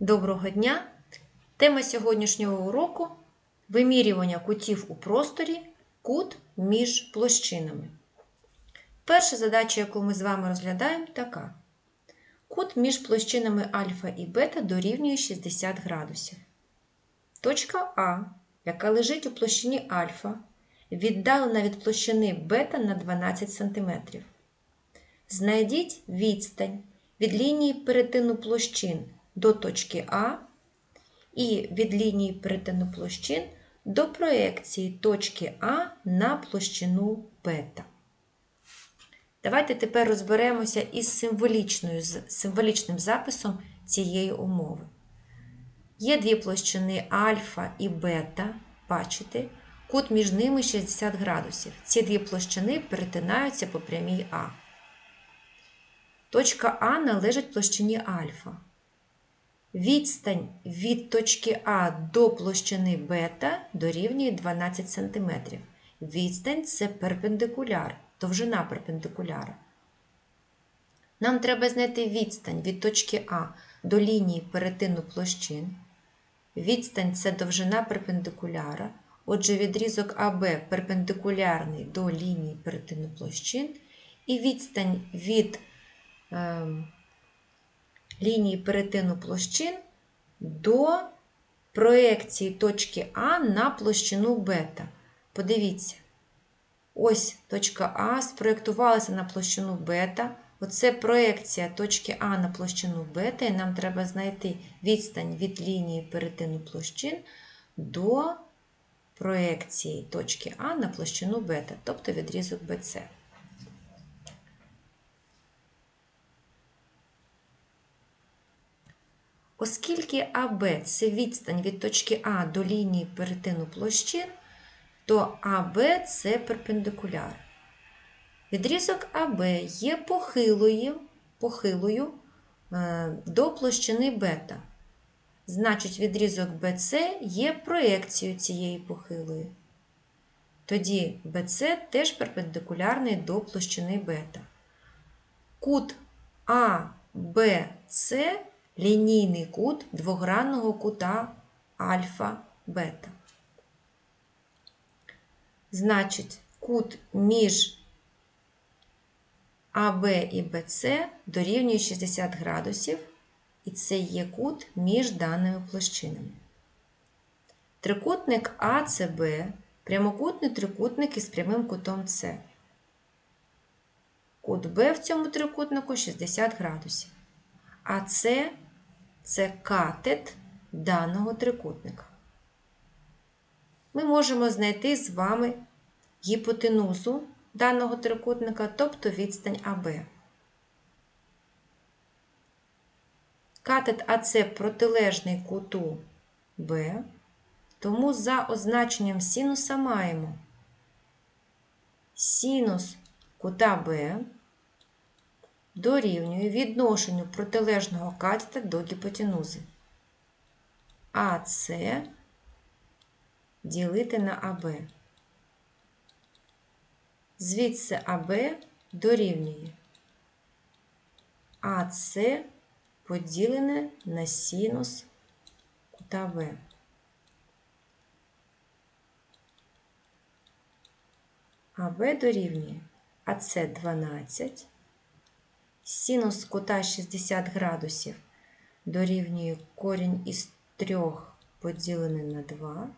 Доброго дня! Тема сьогоднішнього уроку вимірювання кутів у просторі, кут між площинами. Перша задача, яку ми з вами розглядаємо, така. Кут між площинами альфа і бета дорівнює 60 градусів. Точка А, яка лежить у площині альфа, віддалена від площини бета на 12 см. Знайдіть відстань від лінії перетину площин до точки А і від лінії перетину площин до проекції точки А на площину бета. Давайте тепер розберемося із символічним записом цієї умови. Є дві площини альфа і бета, бачите, кут між ними 60 градусів. Ці дві площини перетинаються по прямій А. Точка А належить площині альфа. Відстань від точки А до площини бета дорівнює 12 см. Відстань це перпендикуляр, довжина перпендикуляра. Нам треба знайти відстань від точки А до лінії перетину площин. Відстань це довжина перпендикуляра. Отже, відрізок АБ перпендикулярний до лінії перетину площин. І відстань від е, лінії перетину площин до проекції точки А на площину бета. Подивіться, ось точка А спроєктувалася на площину бета. Оце проекція точки А на площину бета, і нам треба знайти відстань від лінії перетину площин до проекції точки А на площину бета, тобто відрізок BC. Оскільки АБ це відстань від точки А до лінії перетину площин, то АБ це перпендикуляр. Відрізок АБ є похилою, похилою е, до площини бета. Значить, відрізок BC є проекцією цієї похилої. Тоді BC теж перпендикулярний до площини бета. Кут ABC лінійний кут двогранного кута альфа-бета. Значить, кут між АБ і БЦ дорівнює 60 градусів, і це є кут між даними площинами. Трикутник АЦБ прямокутний трикутник із прямим кутом С. Кут Б в цьому трикутнику 60 градусів. А С це катет даного трикутника. Ми можемо знайти з вами гіпотенузу даного трикутника, тобто відстань АБ. Катет АС протилежний куту Б, тому за означенням синуса маємо синус кута Б дорівнює відношенню протилежного катета до гіпотенузи. АС ділити на АБ. Звідси АБ дорівнює АС поділене на синус кута Б. АБ дорівнює АС 12, синус кута 60 градусів дорівнює корінь із 3 поділене на 2.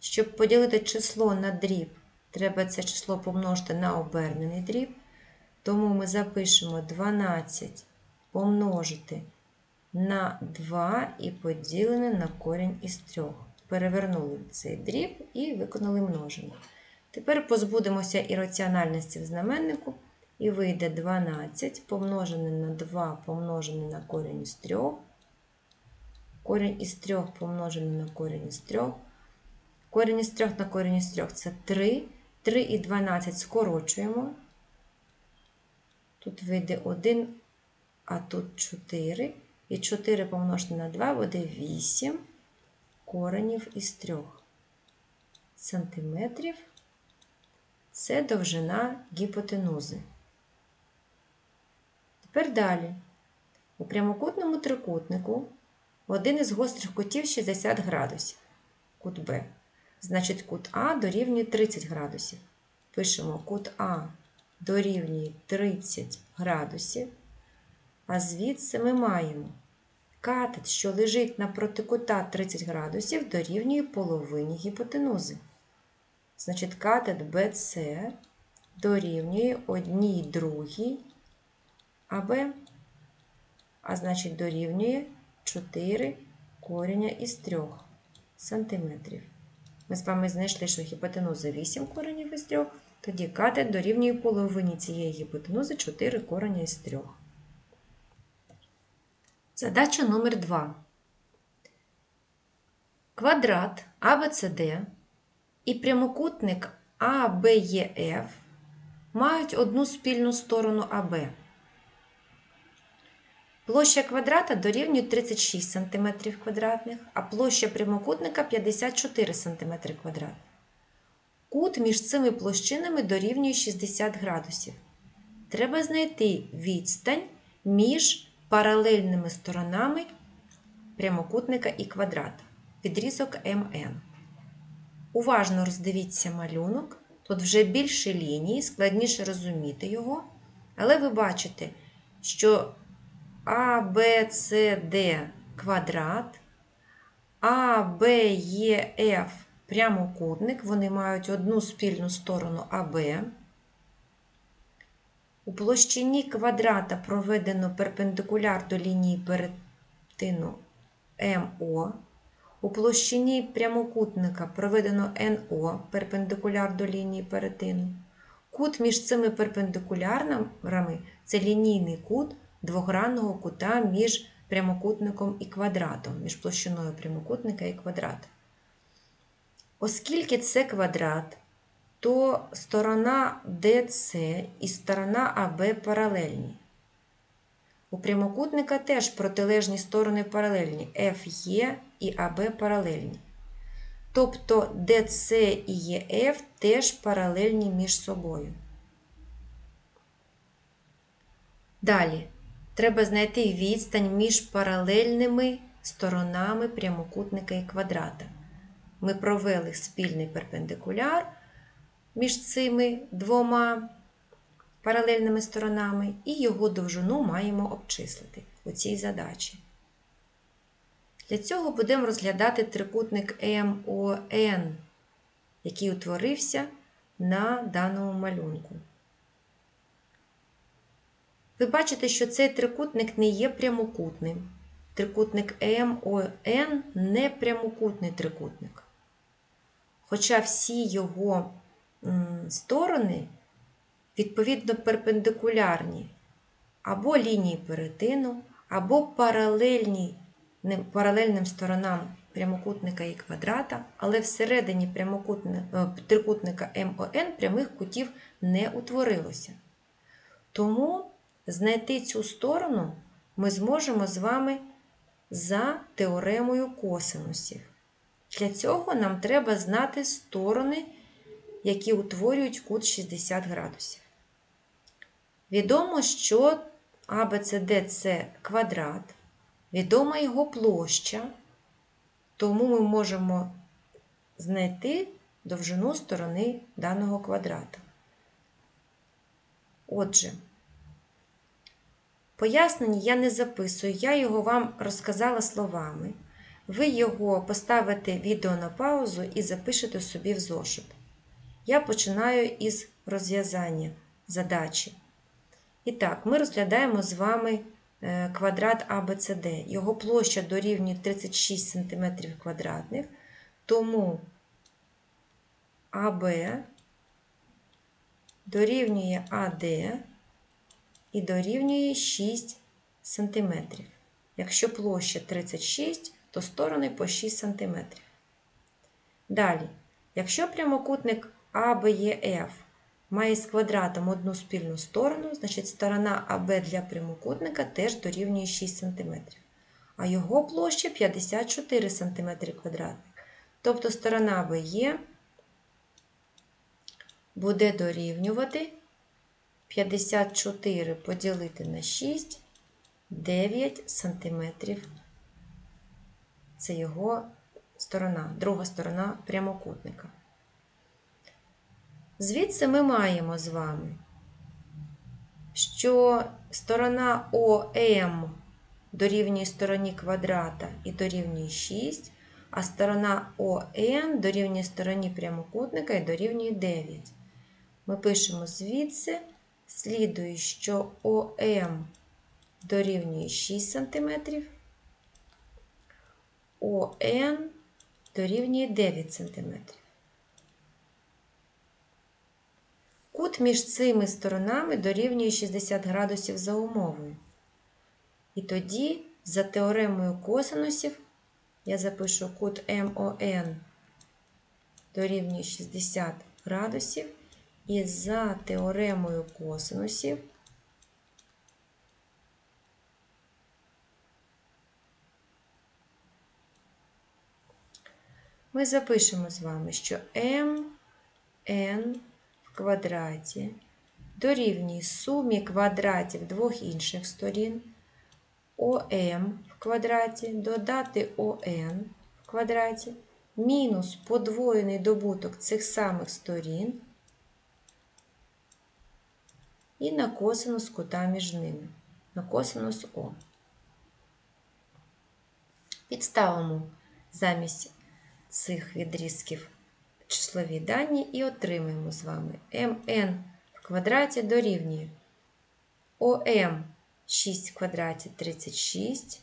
Щоб поділити число на дріб, треба це число помножити на обернений дріб. Тому ми запишемо 12 помножити на 2 і поділене на корінь із 3. Перевернули цей дріб і виконали множення. Тепер позбудемося ірраціональності в знаменнику, і вийде 12 помножене на 2 помножене на корінь із 3. Корінь із 3 помножене на корінь із 3. Корінь із 3 на корінь із 3 це 3. 3 і 12 скорочуємо. Тут вийде 1, а тут 4. І 4 помножити на 2 буде 8 коренів із 3 сантиметрів. Це довжина гіпотенузи. Тепер далі. У прямокутному трикутнику один із гострих кутів 60 градусів. Кут Б. Значить, кут А дорівнює 30 градусів. Пишемо кут А дорівнює 30 градусів. А звідси ми маємо катет, що лежить напроти кута 30 градусів, дорівнює половині гіпотенузи. Значить, катет BC дорівнює одній другій АБ, а значить дорівнює 4 кореня із 3 сантиметрів. Ми з вами знайшли, що гіпотенуза 8 коренів із 3, тоді катет дорівнює половині цієї гіпотенузи 4 кореня із 3. Задача номер 2. Квадрат ABCD і прямокутник ABEF мають одну спільну сторону АБ. Площа квадрата дорівнює 36 см квадратних, а площа прямокутника 54 см квадратних. Кут між цими площинами дорівнює 60 градусів. Треба знайти відстань між паралельними сторонами прямокутника і квадрата. Відрізок МН. Уважно роздивіться малюнок. Тут вже більше ліній, складніше розуміти його. Але ви бачите, що А, Б, С, Д квадрат, А, Б, Е, Ф прямокутник. Вони мають одну спільну сторону АБ. У площині квадрата проведено перпендикуляр до лінії перетину МО. У площині прямокутника проведено НО перпендикуляр до лінії перетину. Кут між цими перпендикулярами це лінійний кут двогранного кута між прямокутником і квадратом, між площиною прямокутника і квадрата. Оскільки це квадрат, то сторона DC і сторона АБ паралельні. У прямокутника теж протилежні сторони паралельні FE і АБ паралельні. Тобто DC і EF теж паралельні між собою. Далі треба знайти відстань між паралельними сторонами прямокутника і квадрата. Ми провели спільний перпендикуляр між цими двома паралельними сторонами, і його довжину маємо обчислити у цій задачі. Для цього будемо розглядати трикутник МОН, який утворився на даному малюнку. Ви бачите, що цей трикутник не є прямокутним. Трикутник МОН не прямокутний трикутник. Хоча всі його сторони відповідно перпендикулярні або лінії перетину, або паралельні паралельним сторонам прямокутника і квадрата, але всередині трикутника МОН прямих кутів не утворилося. Тому знайти цю сторону ми зможемо з вами за теоремою косинусів. Для цього нам треба знати сторони, які утворюють кут 60 градусів. Відомо, що ABCD це квадрат, відома його площа, тому ми можемо знайти довжину сторони даного квадрата. Отже, пояснення я не записую, я його вам розказала словами. Ви його поставите відео на паузу і запишете собі в зошит. Я починаю із розв'язання задачі. І так, ми розглядаємо з вами квадрат ABCD. Його площа дорівнює 36 см квадратних, тому АБ дорівнює АД і дорівнює 6 см. Якщо площа 36, то сторони по 6 см. Далі, якщо прямокутник ABEF має з квадратом одну спільну сторону, значить сторона АБ для прямокутника теж дорівнює 6 см. А його площа 54 см квадратних. Тобто сторона АБЕ буде дорівнювати 54 поділити на 6 9 сантиметрів. Це його сторона, друга сторона прямокутника. Звідси ми маємо з вами, що сторона ОМ дорівнює стороні квадрата і дорівнює 6, а сторона ОН дорівнює стороні прямокутника і дорівнює 9. Ми пишемо звідси, слідує, що ОМ дорівнює 6 см, ОН дорівнює 9 см. Кут між цими сторонами дорівнює 60 градусів за умовою. І тоді, за теоремою косинусів, я запишу кут МОН дорівнює 60 градусів, і за теоремою косинусів. Ми запишемо з вами, що МН в квадраті дорівнює сумі квадратів двох інших сторін. ОМ в квадраті додати ОН в квадраті. Мінус подвоєний добуток цих самих сторін і на косинус кута між ними, на косинус О. Підставимо замість цих відрізків числові дані і отримаємо з вами МН в квадраті дорівнює ОМ 6 в квадраті 36,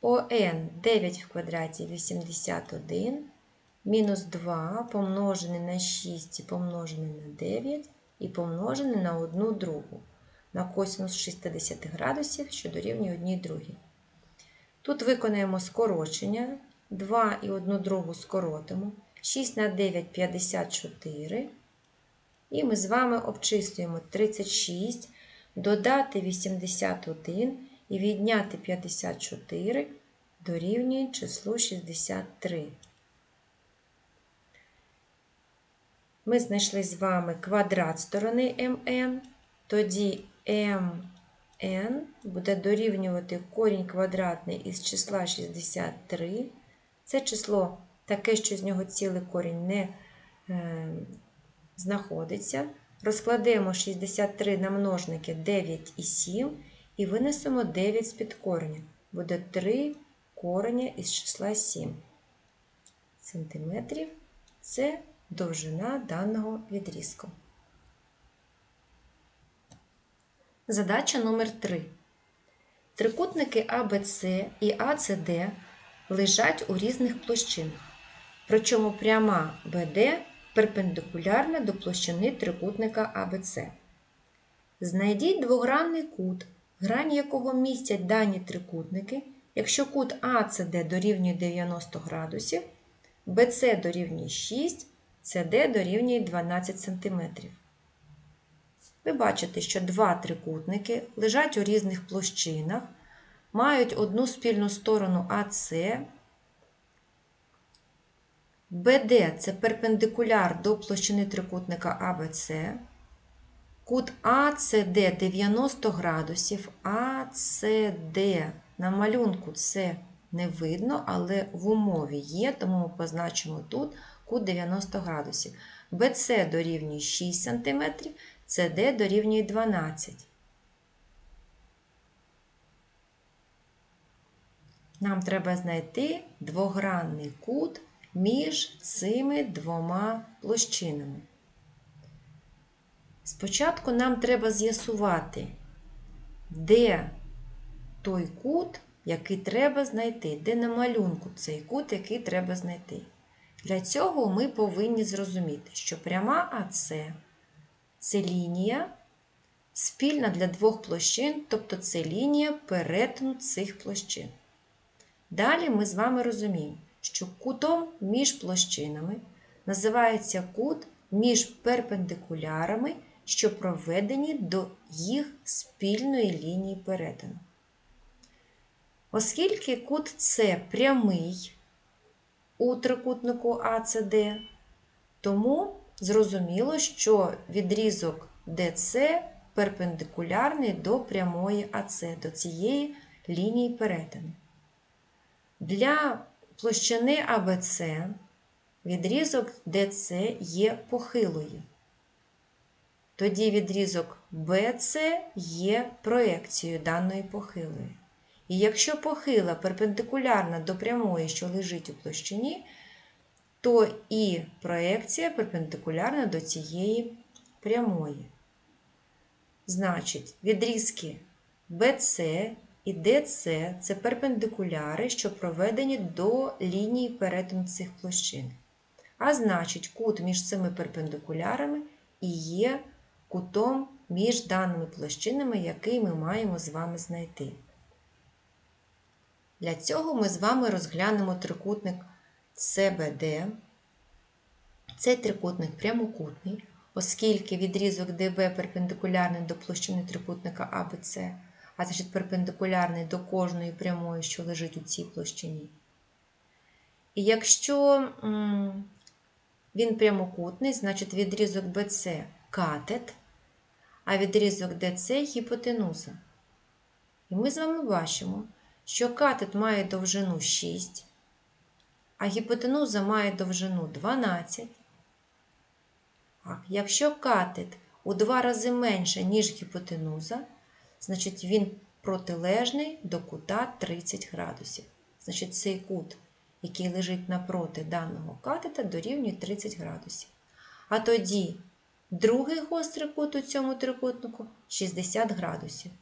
ОН 9 в квадраті 81, мінус 2 помножене на 6 і помножене на 9 і помножене на 1 другу на косинус 60 градусів, що дорівнює 1 другій. Тут виконаємо скорочення. 2 і 1 другу скоротимо. 6 на 9 54. І ми з вами обчислюємо 36 додати 81 і відняти 54 дорівнює числу 63. Ми знайшли з вами квадрат сторони МН, тоді МН буде дорівнювати корінь квадратний із числа 63. Це число таке, що з нього цілий корінь не е, знаходиться. Розкладемо 63 на множники 9 і 7 і винесемо 9 з-під кореня. Буде 3 кореня із числа 7 сантиметрів. Це довжина даного відрізку. Задача номер 3. Трикутники ABC і ACD лежать у різних площинах. Причому пряма BD перпендикулярна до площини трикутника АБЦ. Знайдіть двогранний кут, грані якого містять дані трикутники, якщо кут АЦД дорівнює 90 градусів, БЦ дорівнює 6, СД дорівнює 12 см. Ви бачите, що два трикутники лежать у різних площинах, мають одну спільну сторону АС BD це перпендикуляр до площини трикутника АБЦ. Кут АЦД 90 градусів, АЦД на малюнку це не видно, але в умові є, тому ми позначимо тут кут 90 градусів. БЦ дорівнює 6 см, СД дорівнює 12 Нам треба знайти двогранний кут між цими двома площинами. Спочатку нам треба з'ясувати, де той кут, який треба знайти, де на малюнку цей кут, який треба знайти. Для цього ми повинні зрозуміти, що пряма АС це лінія спільна для двох площин, тобто це лінія перетину цих площин. Далі ми з вами розуміємо, що кутом між площинами називається кут між перпендикулярами, що проведені до їх спільної лінії перетину. Оскільки кут С прямий у трикутнику АЦД, тому зрозуміло, що відрізок ДЦ перпендикулярний до прямої АС, до цієї лінії перетину. Для площини АБЦ відрізок ДЦ є похилою. Тоді відрізок BC є проекцією даної похилої. І якщо похила перпендикулярна до прямої, що лежить у площині, то і проекція перпендикулярна до цієї прямої. Значить, відрізки BC і DC це перпендикуляри, що проведені до лінії перетину цих площин. А значить, кут між цими перпендикулярами і є кутом між даними площинами, який ми маємо з вами знайти. Для цього ми з вами розглянемо трикутник CBD. Цей трикутник прямокутний, оскільки відрізок ДБ перпендикулярний до площини трикутника АБЦ, а значить перпендикулярний до кожної прямої, що лежить у цій площині. І якщо він прямокутний, значить відрізок BC катет, а відрізок DC гіпотенуза. І ми з вами бачимо, що катет має довжину 6, а гіпотенуза має довжину 12. Так, Якщо катет у два рази менше, ніж гіпотенуза, значить він протилежний до кута 30 градусів. Значить, цей кут, який лежить напроти даного катета, дорівнює 30 градусів. А тоді другий гострий кут у цьому трикутнику 60 градусів.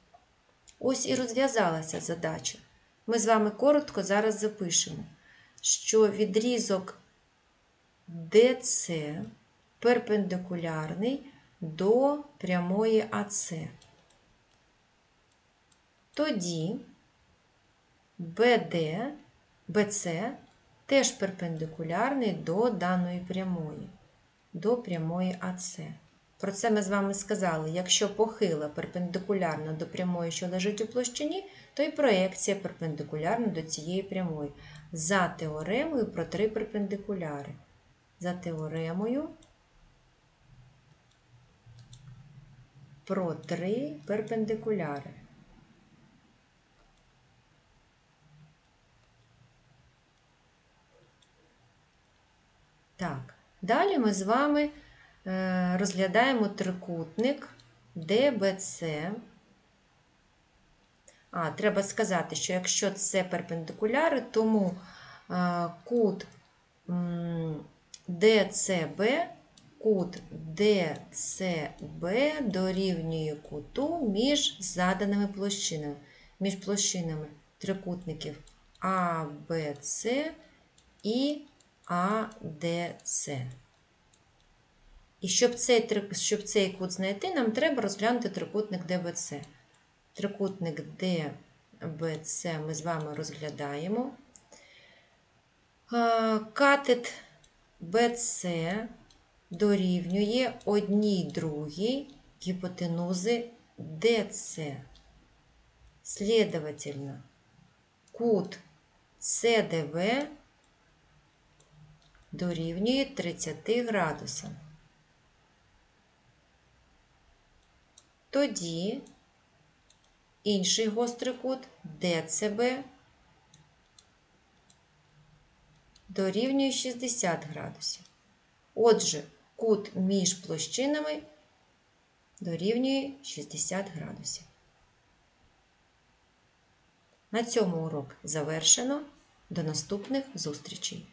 Ось і розв'язалася задача. Ми з вами коротко зараз запишемо, що відрізок DC перпендикулярний до прямої АС. Тоді BD, BC теж перпендикулярний до даної прямої, до прямої АС. Про це ми з вами сказали. Якщо похила перпендикулярна до прямої, що лежить у площині, то і проекція перпендикулярна до цієї прямої. За теоремою про три перпендикуляри. За теоремою про три перпендикуляри. Так, далі ми з вами розглядаємо трикутник DBC. А, треба сказати, що якщо це перпендикуляри, тому е, кут DCB, кут DCB дорівнює куту між заданими площинами, між площинами трикутників ABC і ADC. І щоб цей, щоб цей кут знайти, нам треба розглянути трикутник DBC. Трикутник DBC ми з вами розглядаємо. Катет BC дорівнює одній другій гіпотенузи DC. Следовательно, кут CDV дорівнює 30 градусам. Тоді інший гострий кут ДЦБ дорівнює 60 градусів. Отже, кут між площинами дорівнює 60 градусів. На цьому урок завершено. До наступних зустрічей!